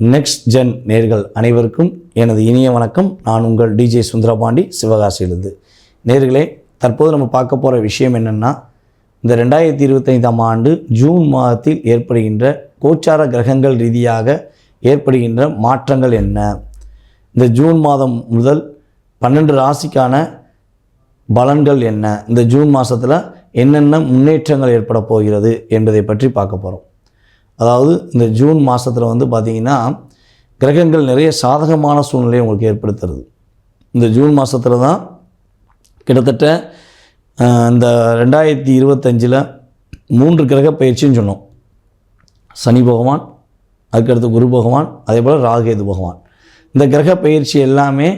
Next gen நேர்கள் அனைவருக்கும் எனது இனிய வணக்கம். நான் உங்கள் டிஜே சுந்தரபாண்டி சிவகாசியிலிருந்து. நேர்களே தற்போது நம்ம பார்க்க போகிற விஷயம் என்னென்னா இந்த ரெண்டாயிரத்தி இருபத்தைந்தாம் ஆண்டு ஜூன் மாதத்தில் ஏற்படுகின்ற கோச்சார கிரகங்கள் ரீதியாக ஏற்படுகின்ற மாற்றங்கள் என்ன? இந்த ஜூன் மாதம் முதல் பன்னெண்டு ராசிக்கான பலன்கள் என்ன? இந்த ஜூன் மாதத்தில் என்னென்ன முன்னேற்றங்கள் ஏற்பட போகிறது என்பதை பற்றி பார்க்க போகிறோம் அதாவது இந்த ஜூன் மாதத்தில் வந்து பார்த்திங்கன்னா கிரகங்கள் நிறைய சாதகமான சூழ்நிலையை உங்களுக்கு ஏற்படுத்துறது. இந்த ஜூன் மாதத்தில் தான் கிட்டத்தட்ட இந்த ரெண்டாயிரத்தி இருபத்தஞ்சில் மூன்று கிரக பயிற்சின்னு சொன்னோம். சனி பகவான் அதுக்கடுத்து குரு பகவான் அதே போல் ராகேது பகவான். இந்த கிரக பயிற்சி எல்லாமே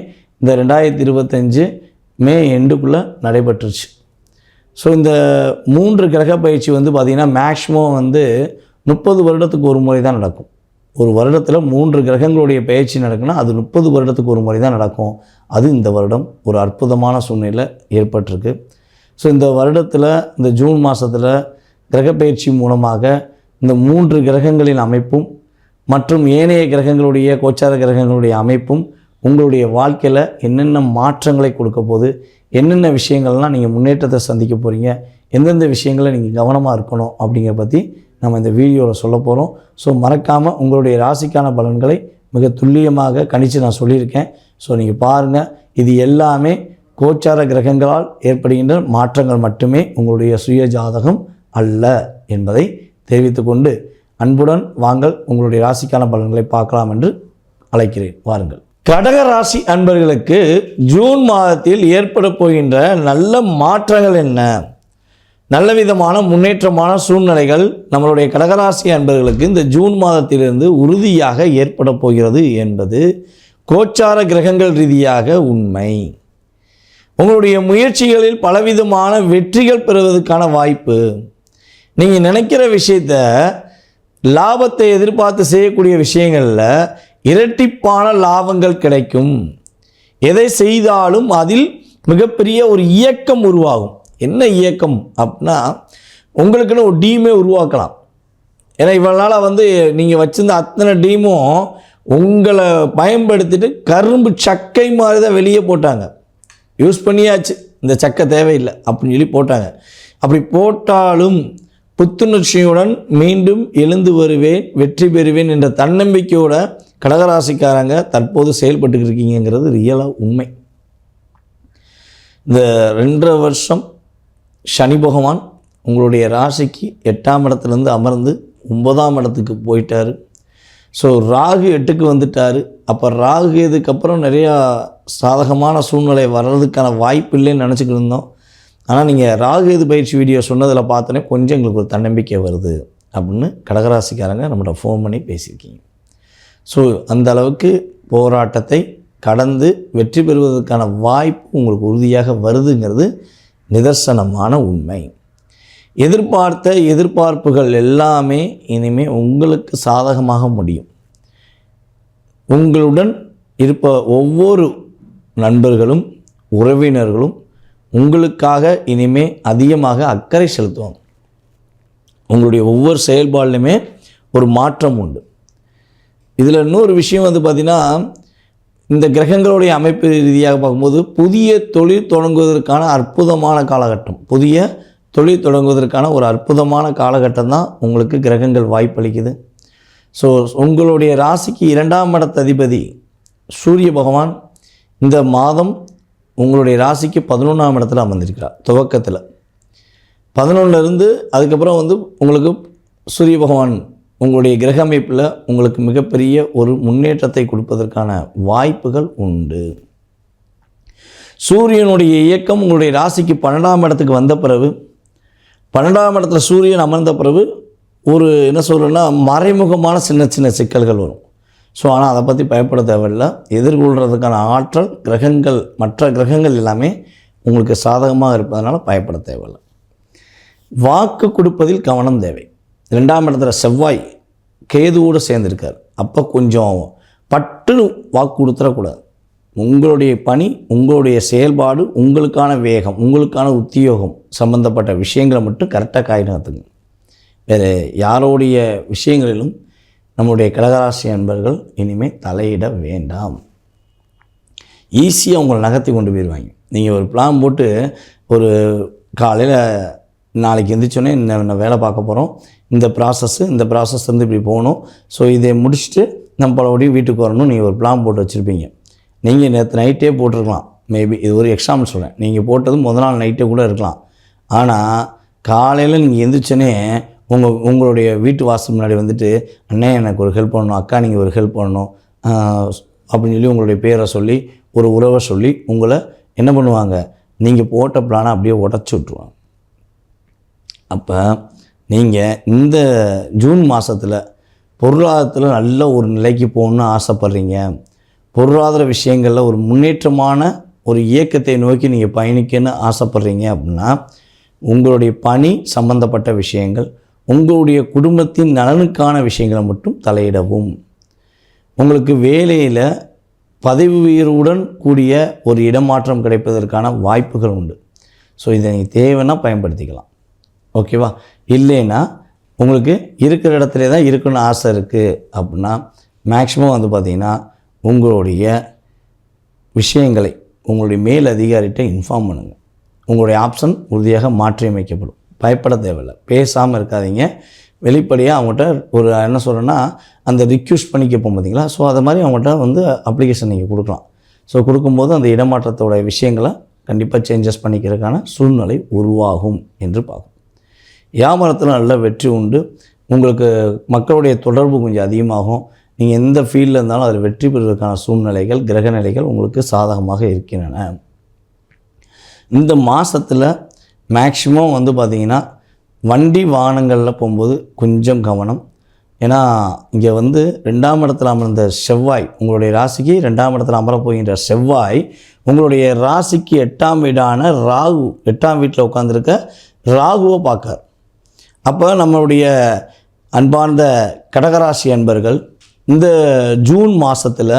இந்த ரெண்டாயிரத்தி இருபத்தஞ்சு மே எண்டுக்குள்ளே நடைபெற்றுச்சு ஸோ இந்த மூன்று கிரக பயிற்சி வந்து பார்த்திங்கன்னா மேக்ஸிமம் வந்து முப்பது வருடத்துக்கு ஒரு முறை தான் நடக்கும். ஒரு வருடத்தில் மூன்று கிரகங்களுடைய பயிற்சி நடக்குன்னா அது முப்பது வருடத்துக்கு ஒரு முறை தான் நடக்கும். அது இந்த வருடம் ஒரு அற்புதமான சூழ்நிலை ஏற்பட்டிருக்கு. ஸோ இந்த வருடத்தில் இந்த ஜூன் மாதத்தில் கிரகப்பெயர்ச்சி மூலமாக இந்த மூன்று கிரகங்களின் அமைப்பும் மற்றும் ஏனைய கிரகங்களுடைய கோச்சார கிரகங்களுடைய அமைப்பும் உங்களுடைய வாழ்க்கையில் என்னென்ன மாற்றங்களை கொடுக்க போது என்னென்ன விஷயங்கள்லாம் நீங்கள் முன்னேற்றத்தை சந்திக்க போகிறீங்க எந்தெந்த விஷயங்களை நீங்கள் கவனமாக இருக்கணும் அப்படிங்கிற பற்றி நம்ம இந்த வீடியோவில் சொல்ல போகிறோம் ஸோ மறக்காமல் உங்களுடைய ராசிக்கான பலன்களை மிக துல்லியமாக கணித்து நான் சொல்லியிருக்கேன். ஸோ நீங்கள் பாருங்கள் இது எல்லாமே கோச்சார கிரகங்களால் ஏற்படுகின்ற மாற்றங்கள் மட்டுமே உங்களுடைய சுய ஜாதகம் அல்ல என்பதை தெரிவித்துக்கொண்டு அன்புடன் வாங்கள். உங்களுடைய ராசிக்கான பலன்களை பார்க்கலாம் என்று அழைக்கிறேன். வாருங்கள். கடக ராசி அன்பர்களுக்கு ஜூன் மாதத்தில் ஏற்பட போகின்ற நல்ல மாற்றங்கள் என்ன? நல்ல விதமான முன்னேற்றமான சூழ்நிலைகள் நம்மளுடைய கடகராசி அன்பர்களுக்கு இந்த ஜூன் மாதத்திலிருந்து உறுதியாக ஏற்பட போகிறது என்பது கோச்சார கிரகங்கள் ரீதியாக உண்மை. உங்களுடைய முயற்சிகளில் பலவிதமான வெற்றிகள் பெறுவதற்கான வாய்ப்பு. நீங்கள் நினைக்கிற விஷயத்த லாபத்தை எதிர்பார்த்து செய்யக்கூடிய விஷயங்களில் இரட்டிப்பான லாபங்கள் கிடைக்கும். எதை செய்தாலும் அதில் மிகப்பெரிய ஒரு இயக்கம் உருவாகும். என்ன இயக்கம் அப்படின்னா உங்களுக்குன்னு ஒரு டீமே உருவாக்கலாம். ஏன்னா இவ்வளோ நாளாக வந்து நீங்கள் வச்சுருந்த அத்தனை டீமும் உங்களை பயன்படுத்திட்டு கரும்பு சக்கை மாதிரி தான் வெளியே போட்டாங்க. யூஸ் பண்ணியாச்சு. இந்த சக்கை தேவையில்லை அப்படின்னு சொல்லி போட்டாங்க. அப்படி போட்டாலும் புத்துணர்ச்சியுடன் மீண்டும் எழுந்து வருவேன் வெற்றி பெறுவேன் என்ற தன்னம்பிக்கையோட கடகராசிக்காரங்க தற்போது செயல்பட்டு இருக்கீங்கிறது ரியலாக உண்மை. இந்த ரெண்டரை வருஷம் சனி பகவான் உங்களுடைய ராசிக்கு எட்டாம் இடத்துலேருந்து அமர்ந்து ஒன்பதாம் இடத்துக்கு போயிட்டார். ஸோ ராகு எட்டுக்கு வந்துட்டார். அப்போ ராகு இதுக்கப்புறம் நிறையா சாதகமான சூழ்நிலை வர்றதுக்கான வாய்ப்பு இல்லைன்னு நினச்சிக்கிட்டு இருந்தோம். ஆனால் நீங்கள் ராகு எது பயிற்சி வீடியோ சொன்னதில் பார்த்தோன்னே கொஞ்சம் எங்களுக்கு ஒரு தன்னம்பிக்கை வருது அப்படின்னு கடகராசிக்காரங்க நம்மகிட்ட ஃபோன் பண்ணி பேசியிருக்கீங்க. ஸோ அந்த அளவுக்கு போராட்டத்தை கடந்து வெற்றி பெறுவதற்கான வாய்ப்பு உங்களுக்கு உறுதியாக வருதுங்கிறது நிதர்சனமான உண்மை. எதிர்பார்த்த எதிர்பார்ப்புகள் எல்லாமே இனிமேல் உங்களுக்கு சாதகமாக முடியும். உங்களுடன் இருப்ப ஒவ்வொரு நண்பர்களும் உறவினர்களும் உங்களுக்காக இனிமே அதிகமாக அக்கறை செலுத்துவாங்க. உங்களுடைய ஒவ்வொரு செயல்பாடுலையுமே ஒரு மாற்றம் உண்டு. இதில் இன்னொரு விஷயம் வந்து பார்த்திங்கன்னா இந்த கிரகங்களுடைய அமைப்பு ரீதியாக பார்க்கும்போது புதிய தொழில் தொடங்குவதற்கான அற்புதமான காலகட்டம். புதிய தொழில் தொடங்குவதற்கான ஒரு அற்புதமான காலகட்டம் தான் உங்களுக்கு கிரகங்கள் வாய்ப்பளிக்குது. ஸோ உங்களுடைய ராசிக்கு இரண்டாம் இடத்த அதிபதி சூரிய பகவான் இந்த மாதம் உங்களுடைய ராசிக்கு பதினொன்றாம் இடத்துல அமர்ந்திருக்கிறார் துவக்கத்தில். பதினொன்றுலேருந்து அதுக்கப்புறம் வந்து உங்களுக்கு சூரிய பகவான் உங்களுடைய கிரக அமைப்பில் உங்களுக்கு மிகப்பெரிய ஒரு முன்னேற்றத்தை கொடுப்பதற்கான வாய்ப்புகள் உண்டு. சூரியனுடைய இயக்கம் உங்களுடைய ராசிக்கு பன்னெண்டாம் இடத்துக்கு வந்த பிறகு பன்னெண்டாம் இடத்துல சூரியன் அமர்ந்த பிறகு ஒரு என்ன சொல்கிறேன்னா மறைமுகமான சின்ன சின்ன சிக்கல்கள் வரும். ஸோ ஆனால் அதை பற்றி பயப்பட தேவையில்லை. எதிர்கொள்கிறதுக்கான ஆற்றல் கிரகங்கள் மற்ற கிரகங்கள் எல்லாமே உங்களுக்கு சாதகமாக இருப்பதனால பயப்பட தேவையில்லை. வாக்கு கொடுப்பதில் கவனம் தேவை. ரெண்டாம் இடத்துல செவ்வாய் கேதுவோடு சேர்ந்திருக்கார். அப்போ கொஞ்சம் பட்டுன்னு வாக்கு கொடுத்துடக்கூடாது உங்களுடைய பணி உங்களுடைய செயல்பாடு உங்களுக்கான வேகம் உங்களுக்கான உத்தியோகம் சம்பந்தப்பட்ட விஷயங்களை மட்டும் கரெக்டாக காயினாத்துங்க வேறு யாரோடைய விஷயங்களிலும் நம்முடைய கடகராசி அன்பர்கள் இனிமேல் தலையிட வேண்டாம். ஈஸியாக உங்களை நகர்த்தி கொண்டு போயிடுவாங்க நீங்கள் ஒரு பிளான் போட்டு ஒரு காலையில் நாளைக்கு எந்திரிச்சோன்னே இந்த வேலை பார்க்க போகிறோம் இந்த ப்ராசஸ்ஸு இந்த ப்ராசஸ் வந்து இப்படி போகணும். ஸோ இதை முடிச்சுட்டு நம்ம பலபடியும் வீட்டுக்கு வரணும். நீங்கள் ஒரு பிளான் போட்டு வச்சுருப்பீங்க. நீங்கள் நேற்று நைட்டே போட்டிருக்கலாம். மேபி இது ஒரு எக்ஸாம்பிள் சொல்கிறேன் நீங்கள் போட்டது முத நாள் நைட்டே கூட இருக்கலாம். ஆனால் காலையில் நீங்கள் எந்திரிச்சோன்னே உங்கள் உங்களுடைய வீட்டு வாசல் முன்னாடி வந்துட்டு அண்ணே எனக்கு ஒரு ஹெல்ப் பண்ணணும். அக்கா நீங்கள் ஒரு ஹெல்ப் பண்ணணும். அப்படின்னு சொல்லி உங்களுடைய பேரை சொல்லி ஒரு உறவை சொல்லி உங்களை என்ன பண்ணுவாங்க? நீங்கள் போட்ட பிளானை அப்படியே உடச்சி விட்ருவாங்க அப்போ நீங்கள் இந்த ஜூன் மாதத்தில் பொருளாதாரத்தில் நல்ல ஒரு நிலைக்கு போகணுன்னு ஆசைப்பட்றீங்க. பொருளாதார விஷயங்களில் ஒரு முன்னேற்றமான ஒரு இயக்கத்தை நோக்கி நீங்கள் பயணிக்கன்னு ஆசைப்பட்றீங்க அப்படின்னா உங்களுடைய பணி சம்பந்தப்பட்ட விஷயங்கள் உங்களுடைய குடும்பத்தின் நலனுக்கான விஷயங்களை மட்டும் தலையிடவும். உங்களுக்கு வேலையில் பதவி உயர்வுடன் கூடிய ஒரு இடமாற்றம் கிடைப்பதற்கான வாய்ப்புகள் உண்டு. ஸோ இதை நீங்கள் தேவைன்னா பயன்படுத்திக்கலாம். ஓகேவா? இல்லைன்னா உங்களுக்கு இருக்கிற இடத்துல தான் இருக்கணும்னு ஆசை இருக்குது அப்படின்னா மேக்ஸிமம் வந்து பார்த்திங்கன்னா உங்களுடைய விஷயங்களை உங்களுடைய மேல் அதிகாரிகிட்ட இன்ஃபார்ம் பண்ணுங்கள் உங்களுடைய ஆப்ஷன் உறுதியாக மாற்றியமைக்கப்படும். பயப்பட தேவையில்லை. பேசாமல் இருக்காதீங்க. வெளிப்படையாக அவங்ககிட்ட ஒரு என்ன சொல்கிறேன்னா அந்த ரிக்யூஸ்ட் பண்ணி கேட்போம் பார்த்தீங்களா ஸோ அதை மாதிரி அவங்ககிட்ட வந்து அப்ளிகேஷன் நீங்கள் கொடுக்கலாம். ஸோ கொடுக்கும்போது அந்த இடமாற்றத்தோட விஷயங்களை கண்டிப்பாக சேஞ்சஸ் பண்ணிக்கிறதுக்கான சூழ்நிலை உருவாகும் என்று பார்க்கும் வியாபாரத்தில் நல்ல வெற்றி உண்டு. உங்களுக்கு மக்களுடைய தொடர்பு கொஞ்சம் அதிகமாகும். நீங்கள் எந்த ஃபீல்டில் இருந்தாலும் அதில் வெற்றி பெறுவதற்கான சூழ்நிலைகள் கிரக நிலைகள் உங்களுக்கு சாதகமாக இருக்கின்றன. இந்த மாதத்தில் மேக்ஸிமம் வந்து பார்த்திங்கன்னா வண்டி வாகனங்களில் போகும்போது கொஞ்சம் கவனம். ஏன்னா இங்கே வந்து ரெண்டாம் இடத்துல அமர்ந்த செவ்வாய் உங்களுடைய ராசிக்கு ரெண்டாம் இடத்துல அமர போகின்ற செவ்வாய் உங்களுடைய ராசிக்கு எட்டாம் வீடான ராகு எட்டாம் வீட்டில் உட்காந்துருக்க ராகுவை பார்க்கார். அப்போ நம்மளுடைய அன்பார்ந்த கடகராசி அன்பர்கள் இந்த ஜூன் மாதத்தில்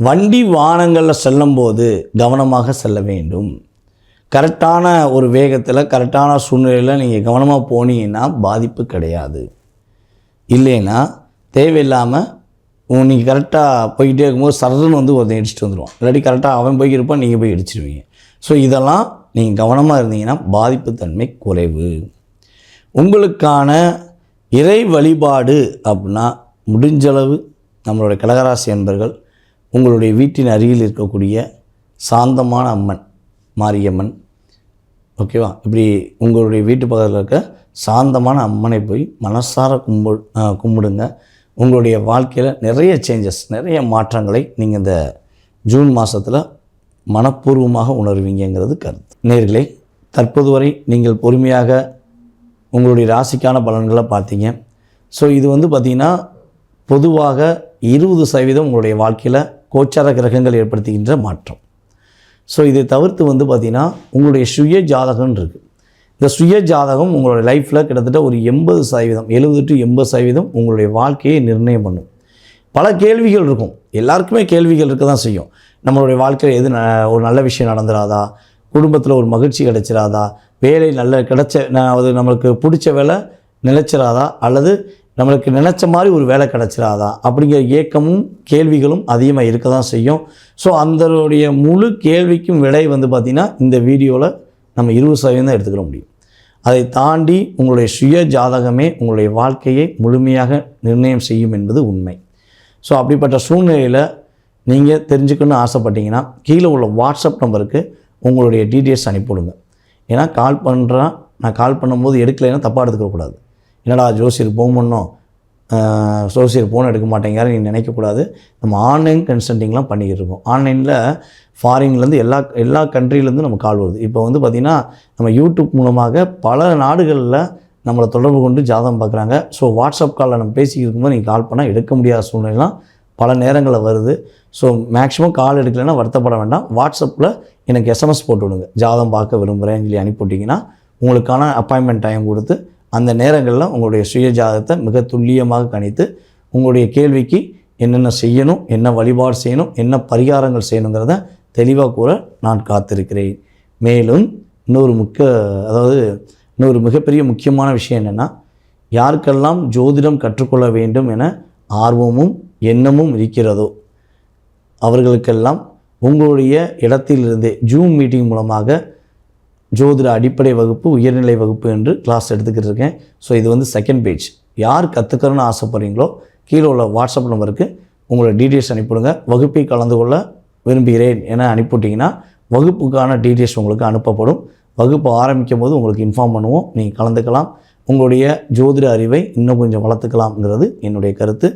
வண்டி வாகனங்களில் செல்லும்போது கவனமாக செல்ல வேண்டும். கரெக்டான ஒரு வேகத்தில் கரெக்டான சூழ்நிலையில் நீங்கள் கவனமாக போனீங்கன்னா பாதிப்பு கிடையாது. இல்லைன்னா தேவையில்லாமல் நீங்கள் கரெக்டாக போய்கிட்டே இருக்கும்போது சரதுன்னு வந்து ஒருத்தன் இடிச்சிட்டு வந்துடுவான் இல்லாட்டி கரெக்டாக அவன் போய்க்கிருப்பான் நீங்கள் போய் இடிச்சிடுவீங்க ஸோ இதெல்லாம் நீங்கள் கவனமாக இருந்தீங்கன்னா பாதிப்பு தன்மை குறைவு. உங்களுக்கான இறை வழிபாடு அப்படின்னா முடிஞ்சளவு நம்மளுடைய கடகராசி என்பர்கள் உங்களுடைய வீட்டின் அருகில் இருக்கக்கூடிய சாந்தமான அம்மன் மாரியம்மன் ஓகேவா? இப்படி உங்களுடைய வீட்டு பக்கத்தில் இருக்க சாந்தமான அம்மனை போய் மனசார கும்பு கும்பிடுங்க. உங்களுடைய வாழ்க்கையில் நிறைய சேஞ்சஸ் நிறைய மாற்றங்களை நீங்கள் இந்த ஜூன் மாதத்தில் மனப்பூர்வமாக உணர்வீங்கிறது கருத்து. நேர்களை தற்போது வரை நீங்கள் பொறுமையாக உங்களுடைய ராசிக்கான பலன்களை பார்த்தீங்க. ஸோ இது வந்து பார்த்திங்கன்னா பொதுவாக இருபது சதவீதம் உங்களுடைய வாழ்க்கையில் கோச்சார கிரகங்கள் ஏற்படுத்துகின்ற மாற்றம். ஸோ இதை தவிர்த்து வந்து பார்த்திங்கன்னா உங்களுடைய சுய ஜாதகம்னு இருக்குது இந்த சுய ஜாதகம் உங்களுடைய லைஃப்பில் கிட்டத்தட்ட ஒரு எண்பது சதவீதம் எழுபது டு எண்பது சதவீதம் உங்களுடைய வாழ்க்கையை நிர்ணயம் பண்ணும். பல கேள்விகள் இருக்கும். எல்லாருக்குமே கேள்விகள் இருக்க தான் செய்யும். நம்மளுடைய வாழ்க்கையில் எது ந- ஒரு நல்ல விஷயம் நடந்துடாதா குடும்பத்தில் ஒரு மகிழ்ச்சி கிடைச்சிராதா? வேலை நல்ல கிடைச்ச நான் அது நம்மளுக்கு பிடிச்ச வேலை நிலைச்சிராதா? அல்லது நம்மளுக்கு நினச்ச மாதிரி ஒரு வேலை கிடச்சிடாதா அப்படிங்கிற ஏக்கமும் கேள்விகளும் அதிகமாக இருக்க தான் செய்யும். ஸோ அந்தனுடைய முழு கேள்விக்கும் விடை வந்து பார்த்திங்கன்னா இந்த வீடியோவில் நம்ம இருபது சதவீதம் தான் எடுத்துக்கிற முடியும். அதை தாண்டி உங்களுடைய சுய ஜாதகமே உங்களுடைய வாழ்க்கையை முழுமையாக நிர்ணயம் செய்யும் என்பது உண்மை. ஸோ அப்படிப்பட்ட சூழ்நிலையில் நீங்கள் தெரிஞ்சுக்கணும்னு ஆசைப்பட்டீங்கன்னா கீழே உள்ள வாட்ஸ்அப் நம்பருக்கு உங்களுடைய டீட்டெயில்ஸ் அனுப்பிவிடுங்க. ஏன்னா கால் பண்ணுறான் நான் கால் பண்ணும்போது எடுக்கலைன்னா தப்பாக எடுத்துக்கக்கூடாது. என்னடா ஜோசியர் ஃபோன் பண்ணோம் ஜோசியர் ஃபோன் எடுக்க மாட்டேங்கிறாரு நீ நினைக்கக்கூடாது. நம்ம ஆன்லைன் கன்சல்ட்டிங்லாம் பண்ணிக்கிட்டு இருக்கோம். ஆன்லைனில் ஃபாரின்லேருந்து எல்லா எல்லா கண்ட்ரிலேருந்து நம்ம கால் வருது. இப்போ வந்து பார்த்திங்கன்னா நம்ம யூடியூப் மூலமாக பல நாடுகளில் நம்மளை தொடர்பு கொண்டு ஜாதகம் பார்க்குறாங்க. ஸோ வாட்ஸ்அப் காலில் நம்ம பேசிக்கிட்டு இருக்கும்போது நீங்கள் கால் பண்ணால் எடுக்க முடியாத சூழ்நிலைலாம் பல நேரங்களில் வருது. ஸோ மேக்ஸிமம் கால் எடுக்கலைன்னா வருத்தப்பட வேண்டாம். வாட்ஸ்அப்பில் எனக்கு எஸ்எம்எஸ் போட்டு விடுங்க ஜாதம் பார்க்க விரும்புகிறேன்னு சொல்லி அனுப்பிவிட்டிங்கன்னா உங்களுக்கான அப்பாயின்மெண்ட் டைம் கொடுத்து அந்த நேரங்களில் உங்களுடைய சுய ஜாதகத்தை மிக துல்லியமாக கணித்து உங்களுடைய கேள்விக்கு என்னென்ன செய்யணும் என்ன வழிபாடு செய்யணும் என்ன பரிகாரங்கள் செய்யணுங்கிறத தெளிவாக கூற நான் காத்திருக்கிறேன். மேலும் இன்னொரு முக்கிய அதாவது இன்னொரு மிகப்பெரிய முக்கியமான விஷயம் என்னென்னா யாருக்கெல்லாம் ஜோதிடம் கற்றுக்கொள்ள வேண்டும் என ஆர்வமும் எண்ணமும் இருக்கிறதோ? அவர்களுக்கெல்லாம் உங்களுடைய இடத்திலிருந்தே ஜூம் மீட்டிங் மூலமாக ஜோதிட அடிப்படை வகுப்பு உயர்நிலை வகுப்பு என்று கிளாஸ் எடுத்துக்கிட்டு இருக்கேன் ஸோ இது வந்து செகண்ட் பேஜ் யார் கற்றுக்கணும்னு ஆசைப்படுறீங்களோ கீழே உள்ள வாட்ஸ்அப் நம்பருக்கு உங்களோட டீட்டெயில்ஸ் அனுப்பிவிடுங்க. வகுப்பை கலந்து கொள்ள விரும்புகிறேன் என அனுப்பிவிட்டிங்கன்னா வகுப்புக்கான டீட்டெயில்ஸ் உங்களுக்கு அனுப்பப்படும். வகுப்பு ஆரம்பிக்கும் போது உங்களுக்கு இன்ஃபார்ம் பண்ணுவோம். நீங்கள் கலந்துக்கலாம். உங்களுடைய ஜோதிட அறிவை இன்னும் கொஞ்சம் வளர்த்துக்கலாம்ங்கிறது என்னுடைய கருத்து.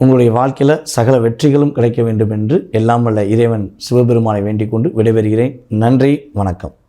உங்களுடைய வாழ்க்கையில் சகல வெற்றிகளும் கிடைக்க வேண்டும் என்று எல்லாம் வல்ல இறைவன் சிவபெருமானை வேண்டிக் கொண்டு விடைபெறுகிறேன். நன்றி வணக்கம்.